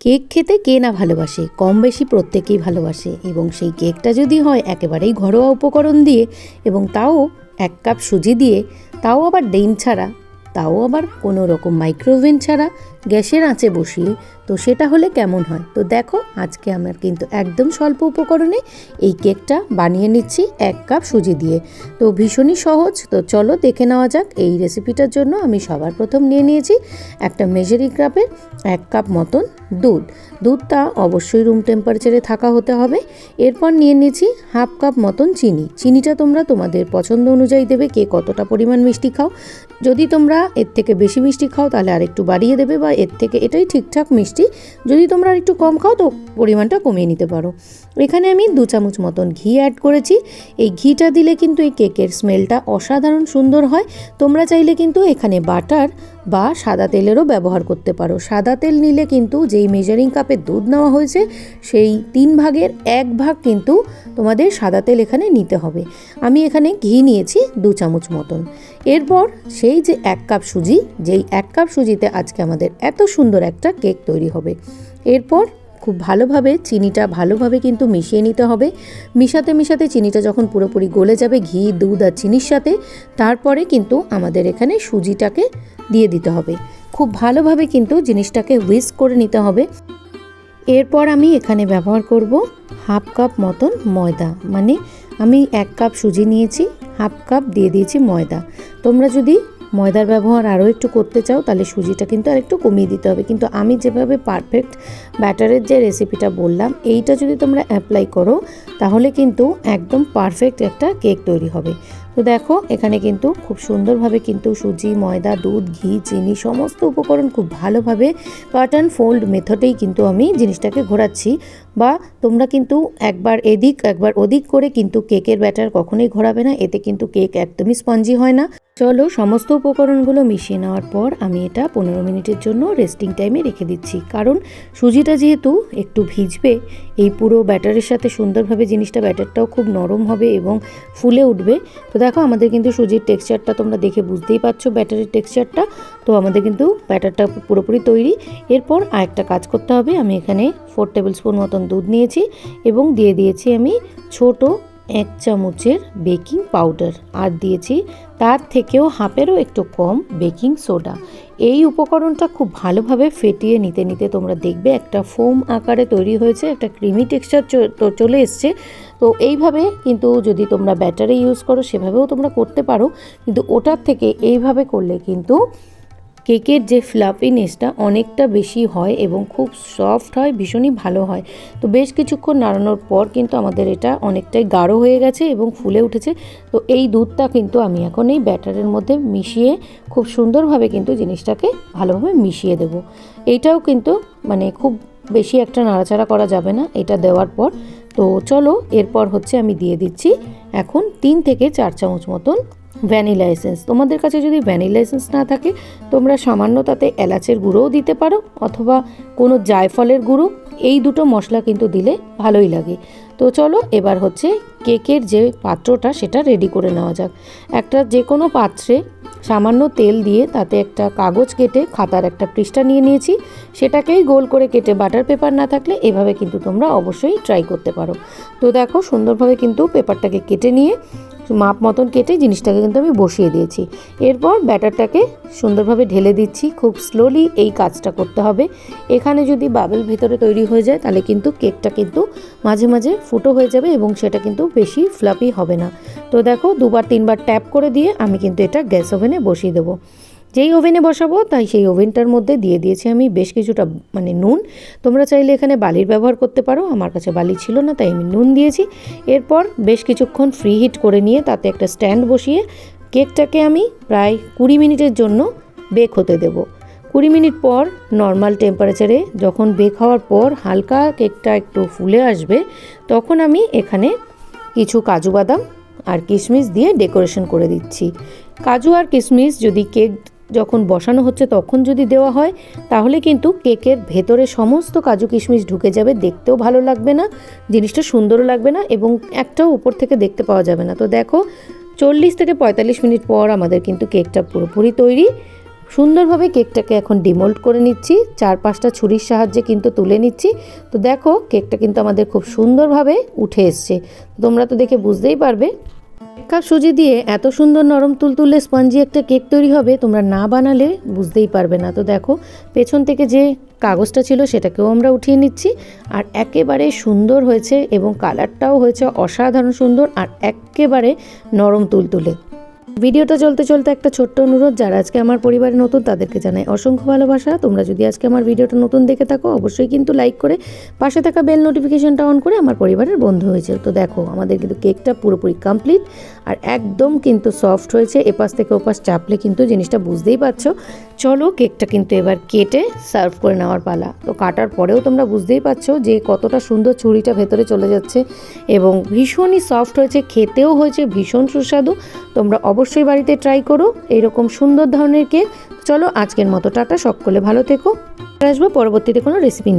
Cake খেতে কে না ভালোবাসে, কম বেশি প্রত্যেকেই ভালোবাসে এবং সেই কেকটা যদি হয় একেবারেই ঘরোয়া উপকরণ দিয়ে এবং তাও এক কাপ সুজি দিয়ে, তাও আবার ডিম ছাড়া, তাও আবার কোনো রকম মাইক্রোওভেন ছাড়া, গ্যাসের আঁচে বসিয়ে তো সেটা হলে কেমন হয়? তো দেখো, আজকে আমার কিন্তু একদম স্বল্প উপকরণে এই কেকটা বানিয়ে নিচ্ছি এক কাপ সুজি দিয়ে। তো ভীষণই সহজ। তো চলো দেখে নেওয়া যাক, এই রেসিপিটার জন্য আমি সবার প্রথম নিয়ে নিয়েছি একটা মেজারিং কাপের এক কাপ মতন দুধ। দুধটা অবশ্যই রুম টেম্পারেচারে থাকা হতে হবে। এরপর নিয়ে নিয়েছি হাফ কাপ মতন চিনি। চিনিটা তোমরা তোমাদের পছন্দ অনুযায়ী দেবে কে কতটা পরিমাণ মিষ্টি খাও। যদি তোমরা এর থেকে বেশি মিষ্টি খাও, তাহলে আরেকটু বাড়িয়ে দেবে বা এর থেকে এটাই ঠিকঠাক মিষ্টি যদি তোমরা একটু কম খাও তো পরিমাণটা কমিয়ে নিতে পারো। এখানে আমি দু চামচ মতন ঘি অ্যাড করেছি। এই ঘিটা দিলে কিন্তু এই কেকের স্মেলটা অসাধারণ সুন্দর হয়। তোমরা চাইলে কিন্তু এখানে বাটার বা সাদা তেলেরও ব্যবহার করতে পারো। সাদা তেল নিলে কিন্তু যেই মেজারিং কাপে দুধ নেওয়া হয়েছে, সেই তিন ভাগের এক ভাগ কিন্তু তোমাদের সাদা তেল এখানে নিতে হবে। আমি এখানে ঘি নিয়েছি দু চামচ মতন। এরপর সেই যে এক কাপ সুজি, যেই এক কাপ সুজিতে আজকে আমাদের এত সুন্দর একটা কেক তৈরি হবে। এরপর খুব ভালোভাবে চিনিটা ভালোভাবে কিন্তু মিশিয়ে নিতে হবে। মিশাতে মিশাতে চিনিটা যখন পুরোপুরি গলে যাবে, ঘি, দুধ আর চিনির সাথে, তারপরে কিন্তু আমাদের এখানে সুজিটাকে দিয়ে দিতে হবে। খুব ভালোভাবে কিন্তু জিনিসটাকে হুইস্ক করে নিতে হবে। এরপর আমি এখানে ব্যবহার করব হাফ কাপ মতন ময়দা। মানে আমি এক কাপ সুজি নিয়েছি, হাফ কাপ দিয়ে দিয়েছি ময়দা। তোমরা যদি ময়দার ব্যবহার আরও একটু করতে চাও, তাহলে সুজিটা কিন্তু আর একটু কমিয়ে দিতে হবে। কিন্তু আমি যেভাবে পারফেক্ট ব্যাটারের যে রেসিপিটা বললাম, এইটা যদি তোমরা অ্যাপ্লাই করো, তাহলে কিন্তু একদম পারফেক্ট একটা কেক তৈরি হবে। তো দেখো, এখানে কিন্তু খুব সুন্দরভাবে কিন্তু সুজি, ময়দা, দুধ, ঘি, চিনি সমস্ত উপকরণ খুব ভালোভাবে কাট অ্যান্ড ফোল্ড মেথডেই কিন্তু আমি জিনিসটাকে ঘোরাচ্ছি। বা তোমরা কিন্তু একবার এদিক, একবার ওদিক করে কিন্তু কেকের ব্যাটার কখনোই ঘোরাবে না, এতে কিন্তু কেক একদমই স্পঞ্জি হয় না। চলো সমস্ত উপকরণগুলো মিশিয়ে নেওয়ার পর আমি এটা পনেরো মিনিটের জন্য রেস্টিং টাইমে রেখে দিচ্ছি। কারণ সুজিটা যেহেতু একটু ভিজবে, এই পুরো ব্যাটারের সাথে সুন্দরভাবে জিনিসটা ব্যাটারটাও খুব নরম হবে এবং ফুলে উঠবে। তো দেখো আমাদের কিন্তু সুজির টেক্সচারটা তোমরা দেখে বুঝতেই পারছ ব্যাটারের টেক্সচারটা তো আমাদের কিন্তু ব্যাটারটা পুরোপুরি তৈরি। এরপর আরেকটা কাজ করতে হবে। আমি এখানে ফোর টেবিল স্পুন মতন দুধ নিয়েছি এবং দিয়ে দিয়েছি আমি ছোট এক চামচের বেকিং পাউডার। আর দিয়েছি তার থেকেও হাফেরও একটু কম বেকিং সোডা। এই উপকরণটা খুব ভালোভাবে ফেটিয়ে নিতে নিতে তোমরা দেখবে একটা ফোম আকারে তৈরি হয়েছে, একটা ক্রিমি টেক্সচার চলে এসছে। তো এইভাবে কিন্তু যদি তোমরা ব্যাটারি ইউজ করো, সেভাবেও তোমরা করতে পারো। কিন্তু ওটার থেকে এইভাবে করলে কিন্তু কেকের যে ফ্লাফিনেসটা অনেকটা বেশি হয় এবং খুব সফট হয়, ভীষণই ভালো হয়। তো বেশ কিছুক্ষণ নাড়ানোর পর কিন্তু আমাদের এটা অনেকটাই গাঢ় হয়ে গেছে এবং ফুলে উঠেছে। তো এই দুধটা কিন্তু আমি এখন এই ব্যাটারের মধ্যে মিশিয়ে খুব সুন্দরভাবে কিন্তু জিনিসটাকে ভালোভাবে মিশিয়ে দেব। এইটাও কিন্তু মানে খুব বেশি একটা নাড়াচাড়া করা যাবে না, এটা দেওয়ার পর। তো চলো, এরপর হচ্ছে আমি দিয়ে দিচ্ছি এখন তিন থেকে চার চামচ মতন ভ্যানিলা এসেন্স। তোমাদের কাছে যদি ভ্যানিলা এসেন্স না থাকে, তোমরা সামান্য তাতে এলাচের গুঁড়োও দিতে পারো অথবা কোনো জায়ফলের গুঁড়ো। এই দুটো মশলা কিন্তু দিলে ভালোই লাগে। তো চলো, এবার হচ্ছে কেকের যে পাত্রটা, সেটা রেডি করে নেওয়া যাক। একটা যে কোনো পাত্রে সামান্য তেল দিয়ে তাতে একটা কাগজ কেটে খাতার একটা পৃষ্ঠা নিয়ে নিয়েছি। সেটাকেই গোল করে কেটে বাটার পেপার না থাকলে এভাবে কিন্তু তোমরা অবশ্যই ট্রাই করতে পারো। তো দেখো, সুন্দরভাবে কিন্তু পেপারটাকে কেটে নিয়ে মাপ মতন কেটে জিনিসটাকে কিন্তু আমি বসিয়ে দিয়েছি। এরপর ব্যাটারটাকে সুন্দরভাবে ঢেলে দিচ্ছি। খুব স্লোলি এই কাজটা করতে হবে। এখানে যদি বাবেল ভেতরে তৈরি হয়ে যায়, তাহলে কিন্তু কেকটা কিন্তু মাঝে মাঝে ফুটো হয়ে যাবে এবং সেটা কিন্তু বেশি ফ্লাপি হবে না। তো দেখো, দুবার তিনবার ট্যাপ করে দিয়ে আমি কিন্তু এটা গ্যাস ওভেনে বসিয়ে দেবো। যেই ওভেনে বসাবো, তাই সেই ওভেনটার মধ্যে দিয়ে দিয়েছি আমি বেশ কিছুটা মানে নুন। তোমরা চাইলে এখানে বালির ব্যবহার করতে পারো, আমার কাছে বালি ছিল না, তাই আমি নুন দিয়েছি। এরপর বেশ কিছুক্ষণ ফ্রি হিট করে নিয়ে তাতে একটা স্ট্যান্ড বসিয়ে কেকটাকে আমি প্রায় কুড়ি মিনিটের জন্য বেক হতে দেব। কুড়ি মিনিট পর নর্মাল টেম্পারেচারে যখন বেক হওয়ার পর হালকা কেকটা একটু ফুলে আসবে, তখন আমি এখানে কিছু কাজু বাদাম আর কিশমিশ দিয়ে ডেকোরেশন করে দিচ্ছি। কাজু আর কিশমিশ যদি কেক যখন বসানো হচ্ছে তখন যদি দেওয়া হয়, তাহলে কিন্তু কেকের ভেতরে সমস্ত কাজু কিশমিশ ঢুকে যাবে, দেখতেও ভালো লাগবে না, জিনিসটা সুন্দরও লাগবে না এবং একটাও উপর থেকে দেখতে পাওয়া যাবে না। তো দেখো, চল্লিশ থেকে পঁয়তাল্লিশ মিনিট পর আমাদের কিন্তু কেকটা পুরোপুরি তৈরি। সুন্দরভাবে কেকটাকে এখন ডিমোল্ড করে নিচ্ছি চার পাঁচটা ছুরির সাহায্যে কিন্তু তুলে নিচ্ছি। তো দেখো, কেকটা কিন্তু আমাদের খুব সুন্দরভাবে উঠে এসছে। তোমরা তো দেখে বুঝতেই পারবে কাপ সুজি দিয়ে এত সুন্দর নরম তুলতুলে স্পঞ্জি একটা কেক তৈরি হবে, তোমরা না বানালে বুঝতেই পারবে না। তো দেখো, পেছন থেকে যে কাগজটা ছিল সেটাকেও আমরা উঠিয়ে নিচ্ছি, আর একেবারে সুন্দর হয়েছে এবং কালারটাও হয়েছে অসাধারণ সুন্দর, আর একেবারে নরম তুলতুলে। ভিডিওটা চলতে চলতে একটা ছোট্ট অনুরোধ, যারা আজকে আমার পরিবারে নতুন তাদেরকে জানাই অসংখ্য ভালোবাসা। তোমরা যদি আজকে আমার ভিডিওটা নতুন দেখে থাকো, অবশ্যই কিন্তু লাইক করে পাশে থাকা বেল নোটিফিকেশনটা অন করে আমার পরিবারের বন্ধু হয়েছে। তো দেখো, আমাদের কিন্তু কেকটা পুরোপুরি কমপ্লিট আর একদম কিন্তু সফট হয়েছে। এপাশ থেকে ওপাশ চাপলে কিন্তু জিনিসটা বুঝতেই পারছ। চলো কেকটা কিন্তু এবার কেটে সার্ভ করে নেওয়ার পালা। তো কাটার পরেও তোমরা বুঝতেই পারছ যে কতটা সুন্দর ছুরিটা ভেতরে চলে যাচ্ছে এবং ভীষণই সফট হয়েছে, খেতেও হয়েছে, ভীষণ সুস্বাদু। তোমরা অবশ্যই বাড়িতে ট্রাই করো। এইরকম সুন্দর ধরনের কেক চলো আজকের মতো, টাটা, সকলে ভালো থেকো। আসব পরবর্তীতে কোনো রেসিপি